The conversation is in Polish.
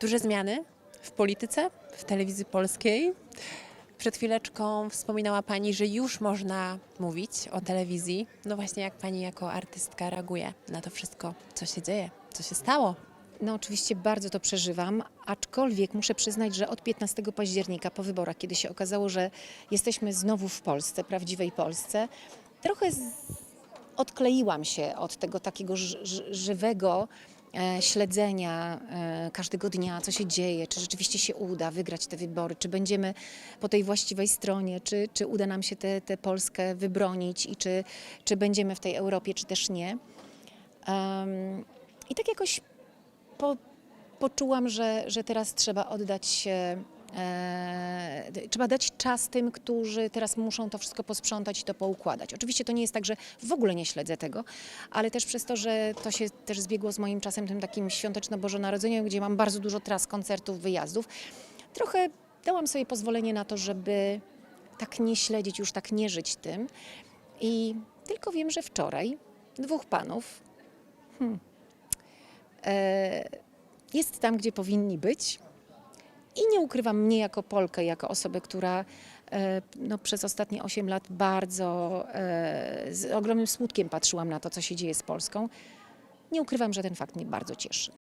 Duże zmiany w polityce, w telewizji polskiej. Przed chwileczką wspominała Pani, że już można mówić o telewizji. No właśnie, jak Pani jako artystka reaguje na to wszystko, co się dzieje, co się stało? No oczywiście bardzo to przeżywam, aczkolwiek muszę przyznać, że od 15 października po wyborach, kiedy się okazało, że jesteśmy znowu w Polsce, prawdziwej Polsce, trochę odkleiłam się od tego takiego ży- ży- żywego śledzenia e, każdego dnia, co się dzieje, czy rzeczywiście się uda wygrać te wybory, czy będziemy po tej właściwej stronie, czy, czy uda nam się tę tę Polskę wybronić i czy, czy będziemy w tej Europie, czy też nie. Em, I tak jakoś po, poczułam, że, że teraz trzeba oddać się, e, trzeba dać czas tym, którzy teraz muszą to wszystko posprzątać i to poukładać. Oczywiście to nie jest tak, że w ogóle nie śledzę tego, ale też przez to, że to się też zbiegło z moim czasem tym takim świąteczno-bożonarodzeniowym, gdzie mam bardzo dużo tras, koncertów, wyjazdów, trochę dałam sobie pozwolenie na to, żeby tak nie śledzić, już tak nie żyć tym. I tylko wiem, że wczoraj dwóch panów e, jest tam, gdzie powinni być. I nie ukrywam mnie jako Polkę, jako osobę, która e, no, przez ostatnie 8 lat bardzo e, z ogromnym smutkiem patrzyłam na to, co się dzieje z Polską. Nie ukrywam, że ten fakt mnie bardzo cieszy.